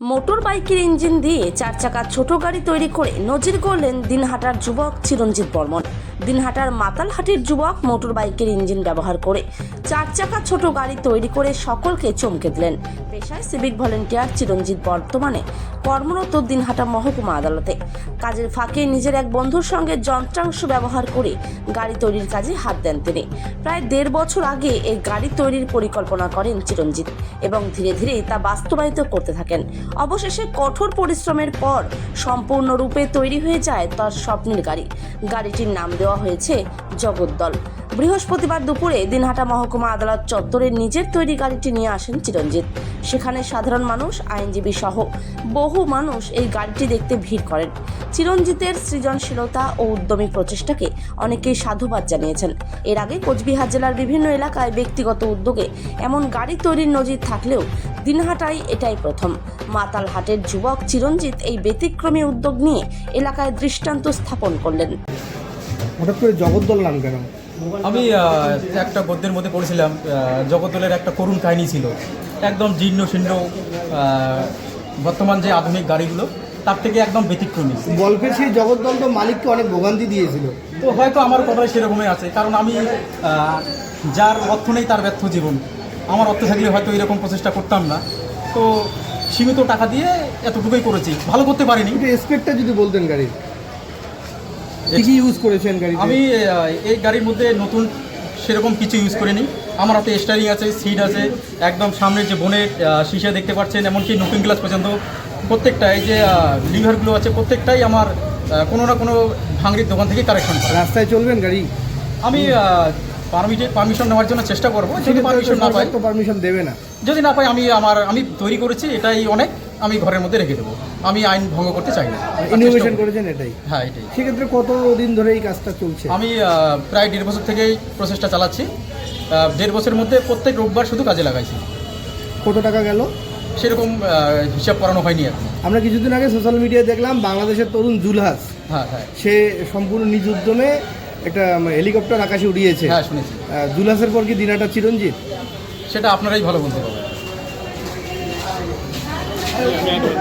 Motor বাইকের engine দিয়ে চার চাকার ছোট গাড়ি তৈরি করে নজির করলেন দিনহাটার যুবক চিরঞ্জিত বর্মন। দিনহাটার মাতালহাটির যুবক মোটর বাইকের ইঞ্জিন ব্যবহার করে চার চাকা ছোট গাড়ি তৈরি করে সকলকে চমকে দিলেন। পেশায় সিভিক ভলেন্টিয়ার চিরঞ্জিত বর্তমানে কর্মরত দিনহাটা মহকুমা আদালতে। কাজের ফাঁকে নিজের এক বন্ধুর সঙ্গে যন্ত্রাংশ ব্যবহার করে গাড়ি তৈরির কাজে হাত দেন তিনি। প্রায় দেড় বছর আগে এই গাড়ি তৈরির পরিকল্পনা করেন চিরঞ্জিত এবং ধীরে ধীরে তা বাস্তবায়িত করতে থাকেন। অবশেষে কঠোর পরিশ্রমের পর সম্পূর্ণরূপে তৈরি হয়ে যায় তার স্বপ্নের গাড়ি। গাড়িটির নাম দেওয়া হয়েছে জগদ্দল। বৃহস্পতিবার দুপুরে দিনহাটা মহকুমা আদালত চত্বরে নিজের তৈরি গাড়িটি নিয়ে আসেন চিরঞ্জিত। সেখানে সাধারণ মানুষ, আইনজীবী সহ বহু মানুষ এই গাড়িটি দেখতে ভিড় করেন। চিরঞ্জিতের সৃজনশীলতা ও উদ্যমী প্রচেষ্টাকে অনেকেই সাধুবাদ জানিয়েছেন। এর আগে কোচবিহার জেলার বিভিন্ন এলাকায় ব্যক্তিগত উদ্যোগে এমন গাড়ি তৈরির নজির থাকলেও দিনহাটায় এটাই প্রথম। মাতালহাটের যুবক চিরঞ্জিত এই ব্যতিক্রমী উদ্যোগ নিয়ে এলাকায় দৃষ্টান্ত স্থাপন করলেন। হঠাৎ করে জগদ্দল নাম কেন? আমি একটা গদ্যের মধ্যে পড়েছিলাম জগদ্দলের একটা করুণ কাহিনী ছিল। একদম জীর্ণ শীর্ণ বর্তমান যে আধুনিক গাড়িগুলো তার থেকে একদম ব্যতিক্রমী। গল্পে সেই জগদ্দল তো মালিককে অনেক ভোগান্তি দিয়েছিল। তো হয়তো আমার কথাই সেরকমই আছে কারণ আমি যার অর্থ নেই তার ব্যর্থ জীবন। আমার অর্থ থাকলে হয়তো এরকম প্রচেষ্টা করতাম না। তো সীমিত টাকা দিয়ে এতটুকুই করেছি। ভালো করতে পারিনি। এসপেক্টটা যদি বলতেন গাড়ির। কি কি ইউজ করেছেন গাড়িতে? আমি এই গাড়ির মধ্যে নতুন সেরকম কিছু ইউজ করিনি। আমার হাতে স্টারিং আছে সিট আছে একদম সামনের যে বোনের শিশা দেখতে পাচ্ছেন এমনকি লুকিং গ্লাস পর্যন্ত প্রত্যেকটা এই যে লিভারগুলো আছে প্রত্যেকটাই আমার কোনো না কোনো ভাঙড়ির দোকান থেকে কারেকশন করা। রাস্তায় চলবেন গাড়ি? আমি পারমিটে পারমিশন নেওয়ার জন্য চেষ্টা করব যদি পারমিশন না পাই তো পারমিশন দেবে না। যদি না পাই আমি আমার আমি তৈরি করেছি এটাই অনেক। আমি ঘরের মধ্যে রেখে দেবো। আমি আইন ভঙ্গ করতে চাই না। ইনোভেশন করেছেন এটাই? হ্যাঁ এটাই। সেক্ষেত্রে কত দিন ধরে এই কাজটা চলছে? আমি প্রায় দেড় বছর থেকেই প্রসেসটা চালাচ্ছি। দেড় বছরের মধ্যে প্রত্যেক রোববার শুধু কাজে লাগাইছি। কত টাকা গেল? সেরকম হিসাব করানো হয়নি এখন। আমরা কিছুদিন আগে সোশ্যাল মিডিয়ায় দেখলাম বাংলাদেশের তরুণ জুলহাস। হ্যাঁ হ্যাঁ। সে সম্পূর্ণ নিজ উদ্যমে একটা হেলিকপ্টার আকাশে উড়িয়েছে। হ্যাঁ শুনেছি। জুলহাসের পর কি দিনাটা চিরঞ্জিত? সেটা আপনারাই ভালো বলতে পারবেন। Yeah.